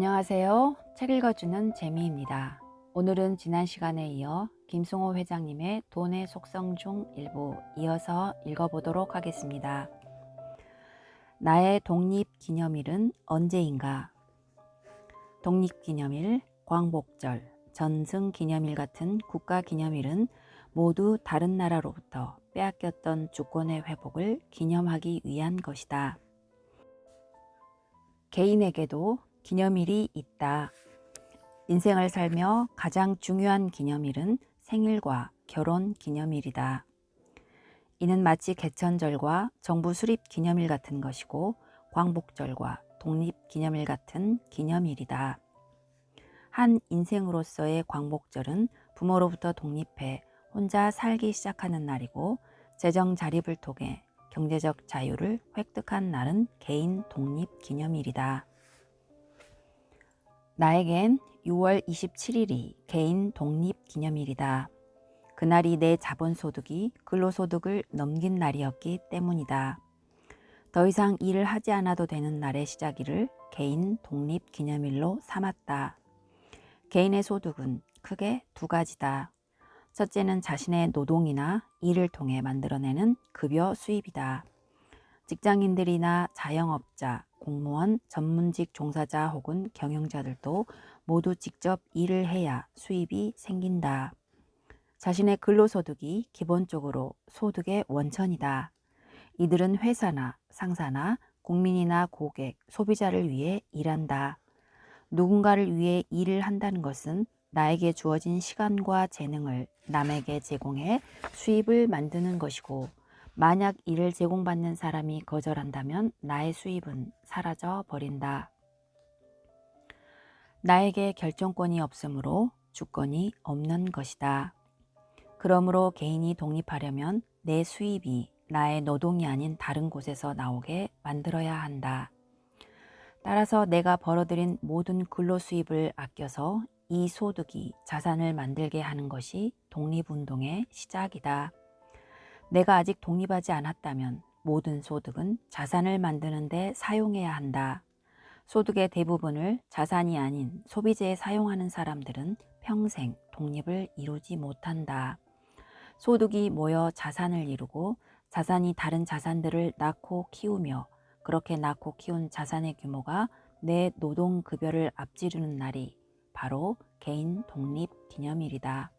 안녕하세요. 책 읽어주는 재미입니다. 오늘은 지난 시간에 이어 김승호 회장님의 돈의 속성 중 일부 이어서 읽어보도록 하겠습니다. 나의 독립기념일은 언제인가? 독립기념일, 광복절, 전승기념일 같은 국가기념일은 모두 다른 나라로부터 빼앗겼던 주권의 회복을 기념하기 위한 것이다. 개인에게도 기념일이 있다. 인생을 살며 가장 중요한 기념일은 생일과 결혼 기념일이다. 이는 마치 개천절과 정부 수립 기념일 같은 것이고 광복절과 독립 기념일 같은 기념일이다. 한 인생으로서의 광복절은 부모로부터 독립해 혼자 살기 시작하는 날이고 재정 자립을 통해 경제적 자유를 획득한 날은 개인 독립 기념일이다. 나에겐 6월 27일이 개인 독립 기념일이다. 그날이 내 자본소득이 근로소득을 넘긴 날이었기 때문이다. 더 이상 일을 하지 않아도 되는 날의 시작일을 개인 독립 기념일로 삼았다. 개인의 소득은 크게 두 가지다. 첫째는 자신의 노동이나 일을 통해 만들어내는 급여 수입이다. 직장인들이나 자영업자, 공무원, 전문직 종사자 혹은 경영자들도 모두 직접 일을 해야 수입이 생긴다. 자신의 근로소득이 기본적으로 소득의 원천이다. 이들은 회사나 상사나 국민이나 고객, 소비자를 위해 일한다. 누군가를 위해 일을 한다는 것은 나에게 주어진 시간과 재능을 남에게 제공해 수입을 만드는 것이고 만약 이를 제공받는 사람이 거절한다면 나의 수입은 사라져 버린다. 나에게 결정권이 없으므로 주권이 없는 것이다. 그러므로 개인이 독립하려면 내 수입이 나의 노동이 아닌 다른 곳에서 나오게 만들어야 한다. 따라서 내가 벌어들인 모든 근로 수입을 아껴서 이 소득이 자산을 만들게 하는 것이 독립운동의 시작이다. 내가 아직 독립하지 않았다면 모든 소득은 자산을 만드는 데 사용해야 한다. 소득의 대부분을 자산이 아닌 소비재에 사용하는 사람들은 평생 독립을 이루지 못한다. 소득이 모여 자산을 이루고 자산이 다른 자산들을 낳고 키우며 그렇게 낳고 키운 자산의 규모가 내 노동급여를 앞지르는 날이 바로 개인 독립 기념일이다.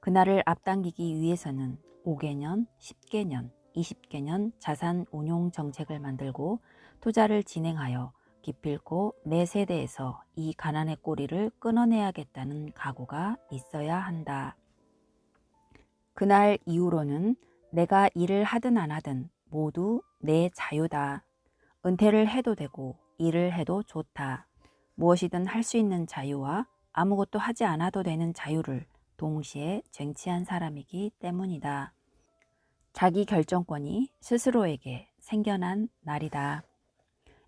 그날을 앞당기기 위해서는 5개년, 10개년, 20개년 자산 운용 정책을 만들고 투자를 진행하여 기필코 내 세대에서 이 가난의 꼬리를 끊어내야겠다는 각오가 있어야 한다. 그날 이후로는 내가 일을 하든 안 하든 모두 내 자유다. 은퇴를 해도 되고 일을 해도 좋다. 무엇이든 할 수 있는 자유와 아무것도 하지 않아도 되는 자유를 동시에 쟁취한 사람이기 때문이다. 자기 결정권이 스스로에게 생겨난 날이다.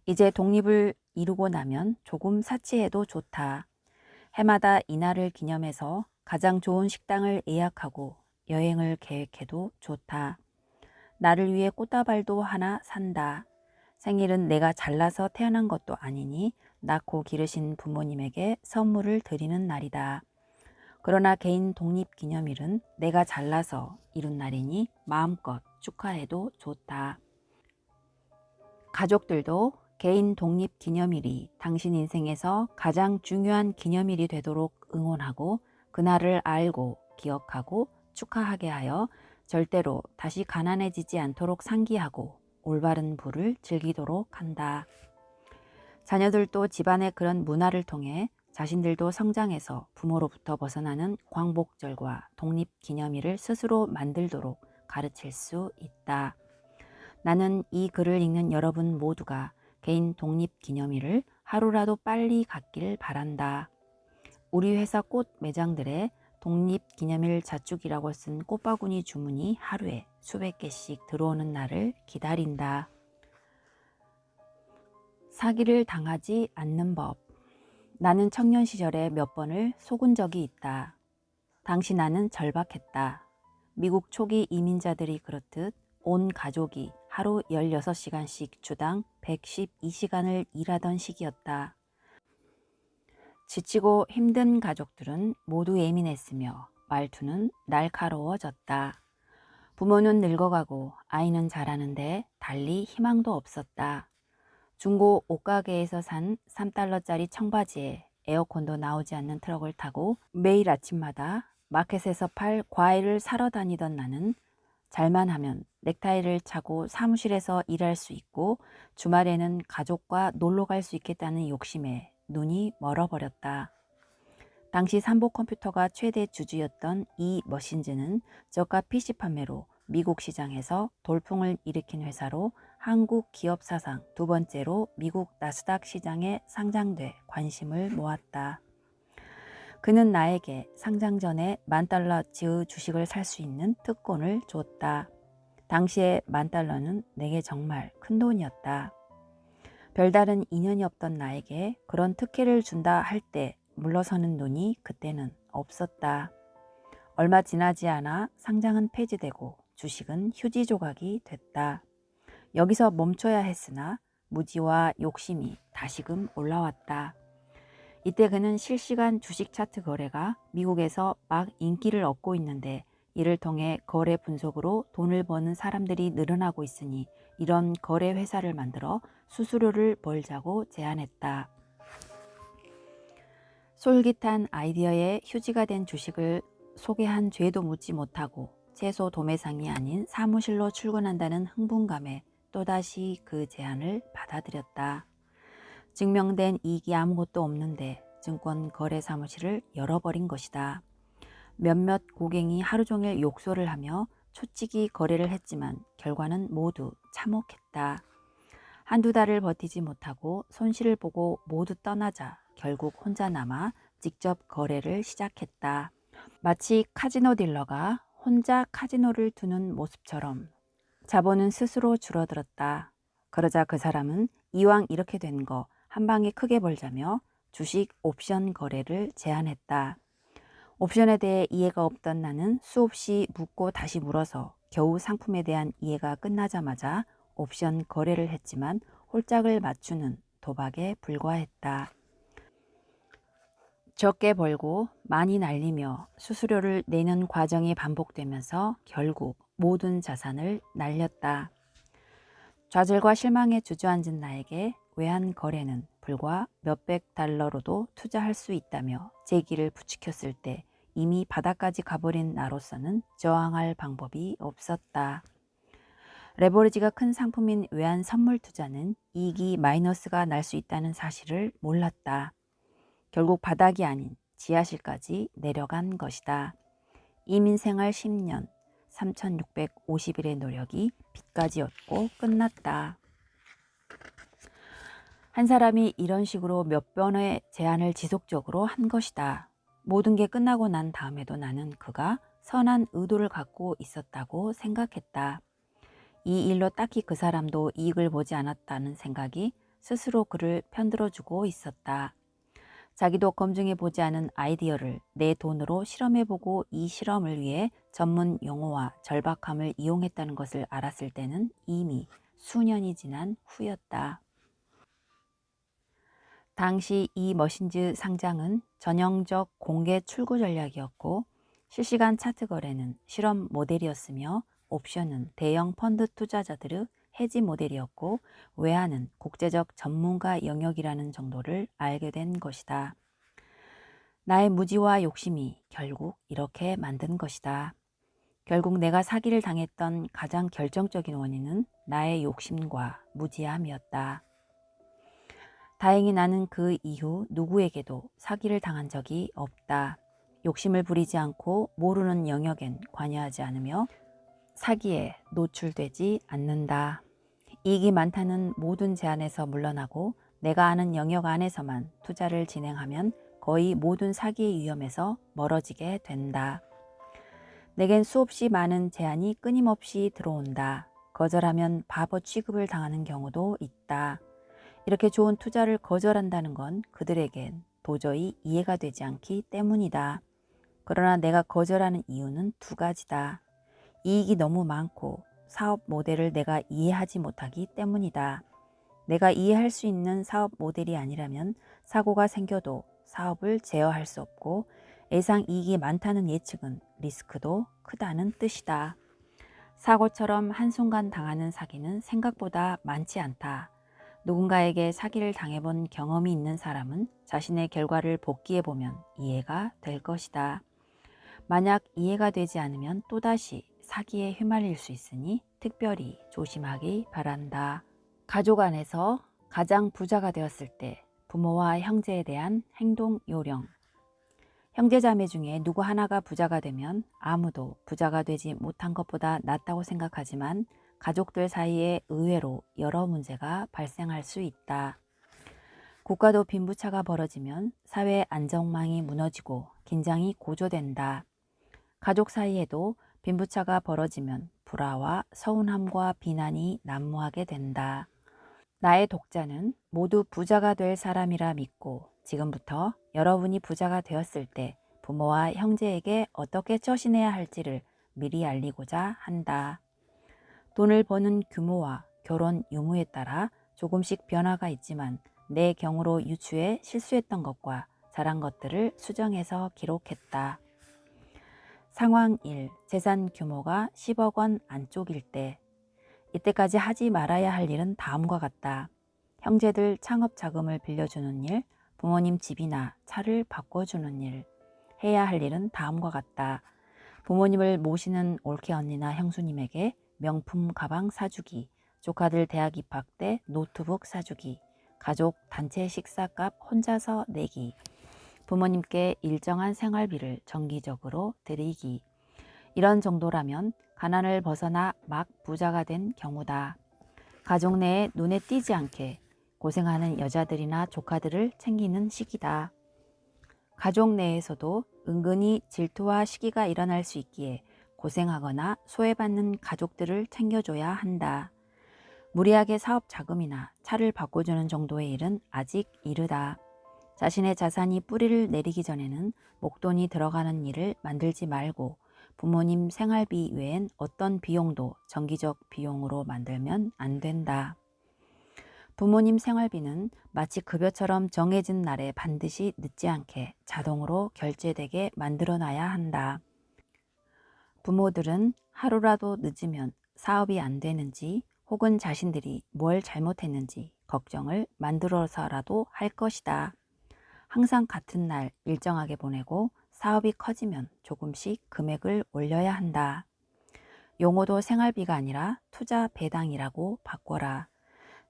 이제 독립을 이루고 나면 조금 사치해도 좋다. 해마다 이날을 기념해서 가장 좋은 식당을 예약하고 여행을 계획해도 좋다. 나를 위해 꽃다발도 하나 산다. 생일은 내가 잘나서 태어난 것도 아니니 낳고 기르신 부모님에게 선물을 드리는 날이다. 그러나 개인 독립 기념일은 내가 잘나서 이룬 날이니 마음껏 축하해도 좋다. 가족들도 개인 독립 기념일이 당신 인생에서 가장 중요한 기념일이 되도록 응원하고 그날을 알고 기억하고 축하하게 하여 절대로 다시 가난해지지 않도록 상기하고 올바른 부를 즐기도록 한다. 자녀들도 집안의 그런 문화를 통해 자신들도 성장해서 부모로부터 벗어나는 광복절과 독립기념일을 스스로 만들도록 가르칠 수 있다. 나는 이 글을 읽는 여러분 모두가 개인 독립기념일을 하루라도 빨리 갖길 바란다. 우리 회사 꽃 매장들의 독립기념일 자축이라고 쓴 꽃바구니 주문이 하루에 수백 개씩 들어오는 날을 기다린다. 사기를 당하지 않는 법. 나는 청년 시절에 몇 번을 속은 적이 있다. 당시 나는 절박했다. 미국 초기 이민자들이 그렇듯 온 가족이 하루 16시간씩 주당 112시간을 일하던 시기였다. 지치고 힘든 가족들은 모두 예민했으며 말투는 날카로워졌다. 부모는 늙어가고 아이는 자라는데 달리 희망도 없었다. 중고 옷가게에서 산 3달러짜리 청바지에 에어컨도 나오지 않는 트럭을 타고 매일 아침마다 마켓에서 팔 과일을 사러 다니던 나는 잘만 하면 넥타이를 차고 사무실에서 일할 수 있고 주말에는 가족과 놀러 갈 수 있겠다는 욕심에 눈이 멀어버렸다. 당시 삼보 컴퓨터가 최대 주주였던 이 머신즈는 저가 PC 판매로 미국 시장에서 돌풍을 일으킨 회사로 한국 기업 사상 두 번째로 미국 나스닥 시장에 상장돼 관심을 모았다. 그는 나에게 상장 전에 만 달러치의 주식을 살 수 있는 특권을 줬다. 당시에 만 달러는 내게 정말 큰 돈이었다. 별다른 인연이 없던 나에게 그런 특혜를 준다 할 때 물러서는 눈이 그때는 없었다. 얼마 지나지 않아 상장은 폐지되고 주식은 휴지 조각이 됐다. 여기서 멈춰야 했으나 무지와 욕심이 다시금 올라왔다. 이때 그는 실시간 주식 차트 거래가 미국에서 막 인기를 얻고 있는데 이를 통해 거래 분석으로 돈을 버는 사람들이 늘어나고 있으니 이런 거래 회사를 만들어 수수료를 벌자고 제안했다. 솔깃한 아이디어에 휴지가 된 주식을 소개한 죄도 묻지 못하고 채소 도매상이 아닌 사무실로 출근한다는 흥분감에 또다시 그 제안을 받아들였다. 증명된 이익이 아무것도 없는데 증권 거래 사무실을 열어버린 것이다. 몇몇 고객이 하루 종일 욕설을 하며 초치기 거래를 했지만 결과는 모두 참혹했다. 한두 달을 버티지 못하고 손실을 보고 모두 떠나자 결국 혼자 남아 직접 거래를 시작했다. 마치 카지노 딜러가 혼자 카지노를 두는 모습처럼 자본은 스스로 줄어들었다. 그러자 그 사람은 이왕 이렇게 된 거 한 방에 크게 벌자며 주식 옵션 거래를 제안했다. 옵션에 대해 이해가 없던 나는 수없이 묻고 다시 물어서 겨우 상품에 대한 이해가 끝나자마자 옵션 거래를 했지만 홀짝을 맞추는 도박에 불과했다. 적게 벌고 많이 날리며 수수료를 내는 과정이 반복되면서 결국 모든 자산을 날렸다. 좌절과 실망에 주저앉은 나에게 외환 거래는 불과 몇백 달러로도 투자할 수 있다며 제기를 부추겼을 때 이미 바닥까지 가버린 나로서는 저항할 방법이 없었다. 레버리지가 큰 상품인 외환 선물 투자는 이익이 마이너스가 날 수 있다는 사실을 몰랐다. 결국 바닥이 아닌 지하실까지 내려간 것이다. 이민생활 10년, 3,650일의 노력이 빛까지 얻고 끝났다. 한 사람이 이런 식으로 몇 번의 제안을 지속적으로 한 것이다. 모든 게 끝나고 난 다음에도 나는 그가 선한 의도를 갖고 있었다고 생각했다. 이 일로 딱히 그 사람도 이익을 보지 않았다는 생각이 스스로 그를 편들어주고 있었다. 자기도 검증해 보지 않은 아이디어를 내 돈으로 실험해 보고 이 실험을 위해 전문 용어와 절박함을 이용했다는 것을 알았을 때는 이미 수년이 지난 후였다. 당시 이 머신즈 상장은 전형적 공개 출고 전략이었고 실시간 차트 거래는 실험 모델이었으며 옵션은 대형 펀드 투자자들의 해지 모델이었고 외환은 국제적 전문가 영역이라는 정도를 알게 된 것이다. 나의 무지와 욕심이 결국 이렇게 만든 것이다. 결국 내가 사기를 당했던 가장 결정적인 원인은 나의 욕심과 무지함이었다. 다행히 나는 그 이후 누구에게도 사기를 당한 적이 없다. 욕심을 부리지 않고 모르는 영역엔 관여하지 않으며 사기에 노출되지 않는다. 이익이 많다는 모든 제안에서 물러나고 내가 아는 영역 안에서만 투자를 진행하면 거의 모든 사기의 위험에서 멀어지게 된다. 내겐 수없이 많은 제안이 끊임없이 들어온다. 거절하면 바보 취급을 당하는 경우도 있다. 이렇게 좋은 투자를 거절한다는 건 그들에겐 도저히 이해가 되지 않기 때문이다. 그러나 내가 거절하는 이유는 두 가지다. 이익이 너무 많고 사업 모델을 내가 이해하지 못하기 때문이다. 내가 이해할 수 있는 사업 모델이 아니라면 사고가 생겨도 사업을 제어할 수 없고 예상 이익이 많다는 예측은 리스크도 크다는 뜻이다. 사고처럼 한순간 당하는 사기는 생각보다 많지 않다. 누군가에게 사기를 당해본 경험이 있는 사람은 자신의 결과를 복기해보면 이해가 될 것이다. 만약 이해가 되지 않으면 또다시 사기에 휘말릴 수 있으니 특별히 조심하기 바란다. 가족 안에서 가장 부자가 되었을 때 부모와 형제에 대한 행동 요령. 형제자매 중에 누구 하나가 부자가 되면 아무도 부자가 되지 못한 것보다 낫다고 생각하지만 가족들 사이에 의외로 여러 문제가 발생할 수 있다. 국가도 빈부차가 벌어지면 사회 안정망이 무너지고 긴장이 고조된다. 가족 사이에도 빈부차가 벌어지면 불화와 서운함과 비난이 난무하게 된다. 나의 독자는 모두 부자가 될 사람이라 믿고 지금부터 여러분이 부자가 되었을 때 부모와 형제에게 어떻게 처신해야 할지를 미리 알리고자 한다. 돈을 버는 규모와 결혼 유무에 따라 조금씩 변화가 있지만 내 경우로 유추해 실수했던 것과 잘한 것들을 수정해서 기록했다. 상황 1. 재산 규모가 10억 원 안쪽일 때 이때까지 하지 말아야 할 일은 다음과 같다. 형제들 창업 자금을 빌려주는 일, 부모님 집이나 차를 바꿔주는 일. 해야 할 일은 다음과 같다. 부모님을 모시는 올케 언니나 형수님에게 명품 가방 사주기, 조카들 대학 입학 때 노트북 사주기, 가족 단체 식사값 혼자서 내기, 부모님께 일정한 생활비를 정기적으로 드리기. 이런 정도라면 가난을 벗어나 막 부자가 된 경우다. 가족 내에 눈에 띄지 않게 고생하는 여자들이나 조카들을 챙기는 시기다. 가족 내에서도 은근히 질투와 시기가 일어날 수 있기에 고생하거나 소외받는 가족들을 챙겨줘야 한다. 무리하게 사업 자금이나 차를 바꿔주는 정도의 일은 아직 이르다. 자신의 자산이 뿌리를 내리기 전에는 목돈이 들어가는 일을 만들지 말고 부모님 생활비 외엔 어떤 비용도 정기적 비용으로 만들면 안 된다. 부모님 생활비는 마치 급여처럼 정해진 날에 반드시 늦지 않게 자동으로 결제되게 만들어 놔야 한다. 부모들은 하루라도 늦으면 사업이 안 되는지 혹은 자신들이 뭘 잘못했는지 걱정을 만들어서라도 할 것이다. 항상 같은 날 일정하게 보내고 사업이 커지면 조금씩 금액을 올려야 한다. 용어도 생활비가 아니라 투자 배당이라고 바꿔라.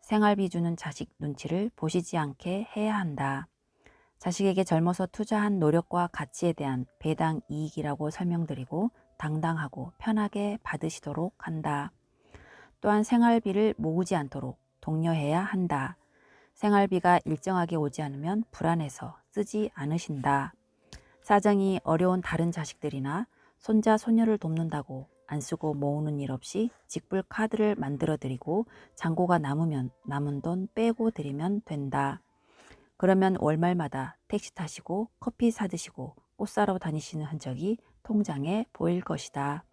생활비 주는 자식 눈치를 보시지 않게 해야 한다. 자식에게 젊어서 투자한 노력과 가치에 대한 배당 이익이라고 설명드리고 당당하고 편하게 받으시도록 한다. 또한 생활비를 모으지 않도록 독려해야 한다. 생활비가 일정하게 오지 않으면 불안해서 쓰지 않으신다. 사정이 어려운 다른 자식들이나 손자, 소녀를 돕는다고 안 쓰고 모으는 일 없이 직불 카드를 만들어 드리고 잔고가 남으면 남은 돈 빼고 드리면 된다. 그러면 월말마다 택시 타시고 커피 사 드시고 꽃 사러 다니시는 흔적이 통장에 보일 것이다.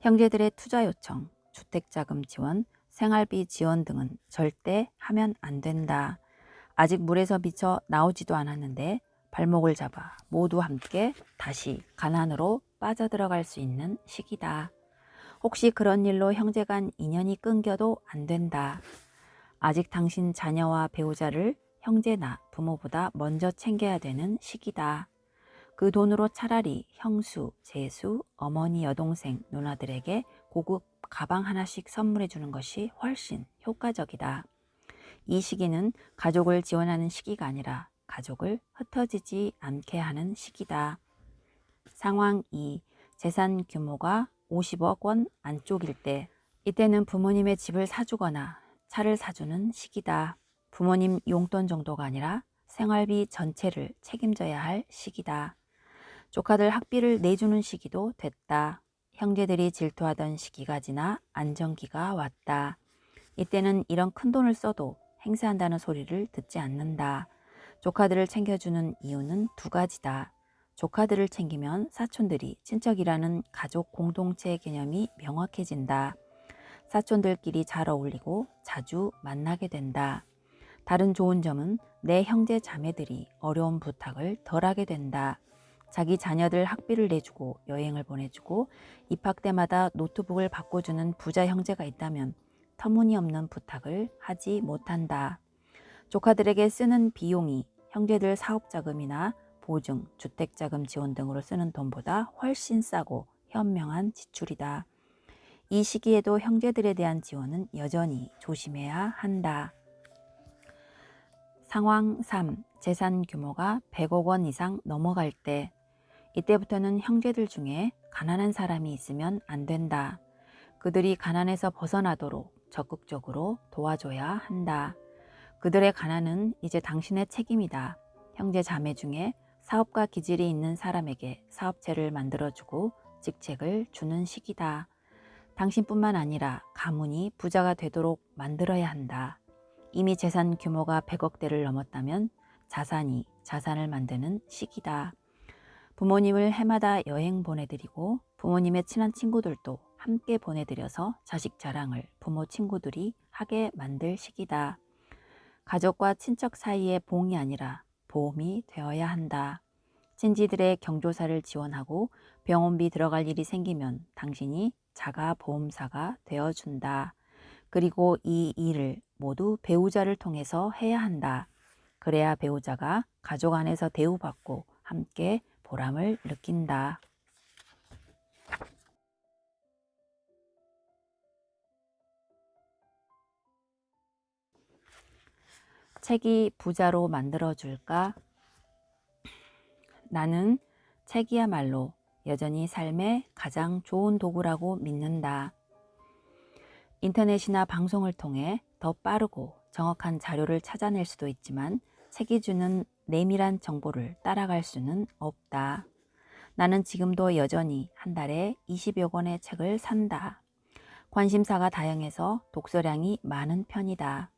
형제들의 투자 요청, 주택자금 지원, 생활비 지원 등은 절대 하면 안 된다. 아직 물에서 미쳐 나오지도 않았는데 발목을 잡아 모두 함께 다시 가난으로 빠져들어갈 수 있는 시기다. 혹시 그런 일로 형제 간 인연이 끊겨도 안 된다. 아직 당신 자녀와 배우자를 형제나 부모보다 먼저 챙겨야 되는 시기다. 그 돈으로 차라리 형수, 제수, 어머니, 여동생, 누나들에게 고급 가방 하나씩 선물해 주는 것이 훨씬 효과적이다. 이 시기는 가족을 지원하는 시기가 아니라 가족을 흩어지지 않게 하는 시기다. 상황 2. 재산 규모가 50억 원 안쪽일 때 이때는 부모님의 집을 사주거나 차를 사주는 시기다. 부모님 용돈 정도가 아니라 생활비 전체를 책임져야 할 시기다. 조카들 학비를 내주는 시기도 됐다. 형제들이 질투하던 시기가 지나 안정기가 왔다. 이때는 이런 큰 돈을 써도 행세한다는 소리를 듣지 않는다. 조카들을 챙겨주는 이유는 두 가지다. 조카들을 챙기면 사촌들이 친척이라는 가족 공동체 개념이 명확해진다. 사촌들끼리 잘 어울리고 자주 만나게 된다. 다른 좋은 점은 내 형제 자매들이 어려운 부탁을 덜하게 된다. 자기 자녀들 학비를 내주고 여행을 보내주고 입학 때마다 노트북을 바꿔주는 부자 형제가 있다면 터무니없는 부탁을 하지 못한다. 조카들에게 쓰는 비용이 형제들 사업 자금이나 보증, 주택 자금 지원 등으로 쓰는 돈보다 훨씬 싸고 현명한 지출이다. 이 시기에도 형제들에 대한 지원은 여전히 조심해야 한다. 상황 3. 재산 규모가 100억 원 이상 넘어갈 때 이때부터는 형제들 중에 가난한 사람이 있으면 안 된다. 그들이 가난에서 벗어나도록 적극적으로 도와줘야 한다. 그들의 가난은 이제 당신의 책임이다. 형제 자매 중에 사업가 기질이 있는 사람에게 사업체를 만들어주고 직책을 주는 시기다. 당신뿐만 아니라 가문이 부자가 되도록 만들어야 한다. 이미 재산 규모가 100억대를 넘었다면 자산이 자산을 만드는 시기다. 부모님을 해마다 여행 보내드리고 부모님의 친한 친구들도 함께 보내드려서 자식 자랑을 부모 친구들이 하게 만들 시기다. 가족과 친척 사이의 봉이 아니라 보험이 되어야 한다. 친지들의 경조사를 지원하고 병원비 들어갈 일이 생기면 당신이 자가 보험사가 되어준다. 그리고 이 일을 모두 배우자를 통해서 해야 한다. 그래야 배우자가 가족 안에서 대우받고 함께 보람을 느낀다. 책이 부자로 만들어줄까? 나는 책이야말로 여전히 삶의 가장 좋은 도구라고 믿는다. 인터넷이나 방송을 통해 더 빠르고 정확한 자료를 찾아낼 수도 있지만 책이 주는 내밀한 정보를 따라갈 수는 없다. 나는 지금도 여전히 한 달에 20여 권의 책을 산다. 관심사가 다양해서 독서량이 많은 편이다.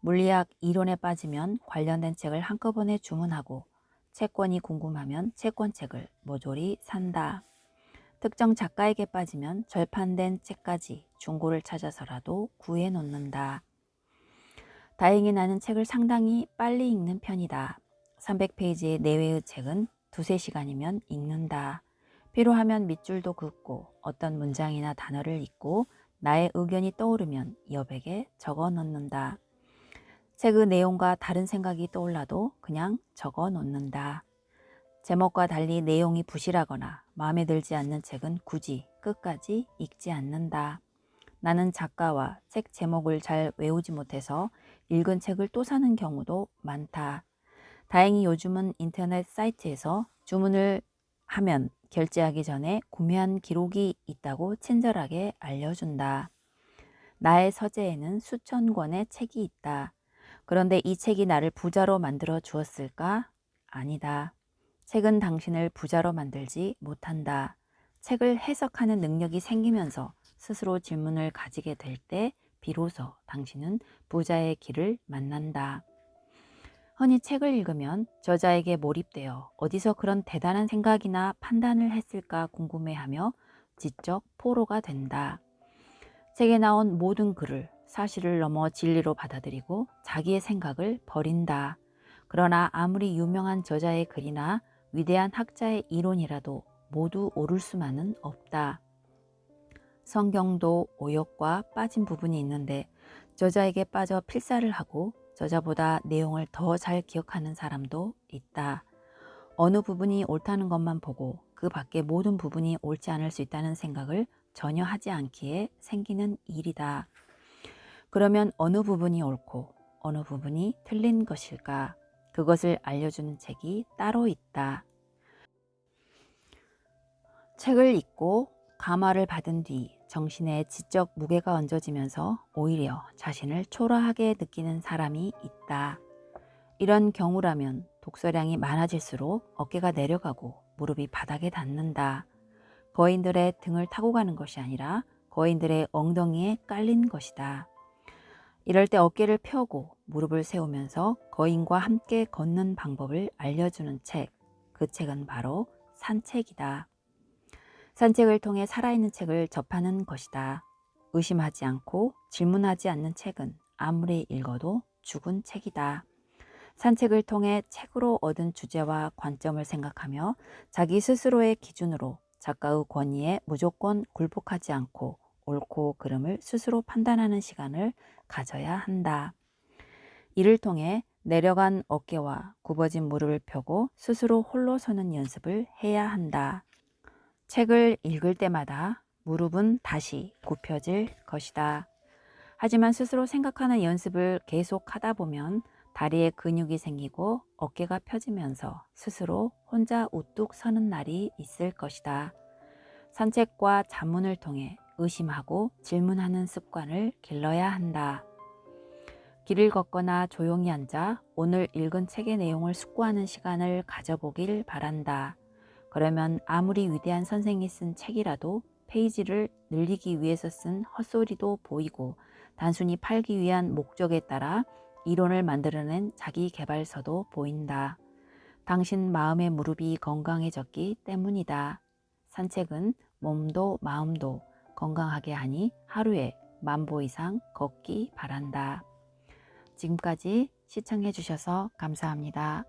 물리학 이론에 빠지면 관련된 책을 한꺼번에 주문하고 채권이 궁금하면 채권책을 모조리 산다. 특정 작가에게 빠지면 절판된 책까지 중고를 찾아서라도 구해 놓는다. 다행히 나는 책을 상당히 빨리 읽는 편이다. 300페이지 내외의 책은 두세 시간이면 읽는다. 필요하면 밑줄도 긋고 어떤 문장이나 단어를 읽고 나의 의견이 떠오르면 여백에 적어 놓는다. 책의 내용과 다른 생각이 떠올라도 그냥 적어 놓는다. 제목과 달리 내용이 부실하거나 마음에 들지 않는 책은 굳이 끝까지 읽지 않는다. 나는 작가와 책 제목을 잘 외우지 못해서 읽은 책을 또 사는 경우도 많다. 다행히 요즘은 인터넷 사이트에서 주문을 하면 결제하기 전에 구매한 기록이 있다고 친절하게 알려준다. 나의 서재에는 수천 권의 책이 있다. 그런데 이 책이 나를 부자로 만들어 주었을까? 아니다. 책은 당신을 부자로 만들지 못한다. 책을 해석하는 능력이 생기면서 스스로 질문을 가지게 될 때 비로소 당신은 부자의 길을 만난다. 흔히 책을 읽으면 저자에게 몰입되어 어디서 그런 대단한 생각이나 판단을 했을까 궁금해하며 지적 포로가 된다. 책에 나온 모든 글을 사실을 넘어 진리로 받아들이고 자기의 생각을 버린다. 그러나 아무리 유명한 저자의 글이나 위대한 학자의 이론이라도 모두 옳을 수만은 없다. 성경도 오역과 빠진 부분이 있는데 저자에게 빠져 필사를 하고 저자보다 내용을 더 잘 기억하는 사람도 있다. 어느 부분이 옳다는 것만 보고 그 밖의 모든 부분이 옳지 않을 수 있다는 생각을 전혀 하지 않기에 생기는 일이다. 그러면 어느 부분이 옳고 어느 부분이 틀린 것일까? 그것을 알려주는 책이 따로 있다. 책을 읽고 감화를 받은 뒤 정신에 지적 무게가 얹어지면서 오히려 자신을 초라하게 느끼는 사람이 있다. 이런 경우라면 독서량이 많아질수록 어깨가 내려가고 무릎이 바닥에 닿는다. 거인들의 등을 타고 가는 것이 아니라 거인들의 엉덩이에 깔린 것이다. 이럴 때 어깨를 펴고 무릎을 세우면서 거인과 함께 걷는 방법을 알려주는 책. 그 책은 바로 산책이다. 산책을 통해 살아있는 책을 접하는 것이다. 의심하지 않고 질문하지 않는 책은 아무리 읽어도 죽은 책이다. 산책을 통해 책으로 얻은 주제와 관점을 생각하며 자기 스스로의 기준으로 작가의 권위에 무조건 굴복하지 않고 옳고 그름을 스스로 판단하는 시간을 가져야 한다. 이를 통해 내려간 어깨와 굽어진 무릎을 펴고 스스로 홀로 서는 연습을 해야 한다. 책을 읽을 때마다 무릎은 다시 굽혀질 것이다. 하지만 스스로 생각하는 연습을 계속 하다 보면 다리에 근육이 생기고 어깨가 펴지면서 스스로 혼자 우뚝 서는 날이 있을 것이다. 산책과 자문을 통해 의심하고 질문하는 습관을 길러야 한다. 길을 걷거나 조용히 앉아 오늘 읽은 책의 내용을 숙고하는 시간을 가져보길 바란다. 그러면 아무리 위대한 선생이 쓴 책이라도 페이지를 늘리기 위해서 쓴 헛소리도 보이고 단순히 팔기 위한 목적에 따라 이론을 만들어낸 자기 개발서도 보인다. 당신 마음의 무릎이 건강해졌기 때문이다. 산책은 몸도 마음도 건강하게 하니 하루에 만보 이상 걷기 바란다. 지금까지 시청해 주셔서 감사합니다.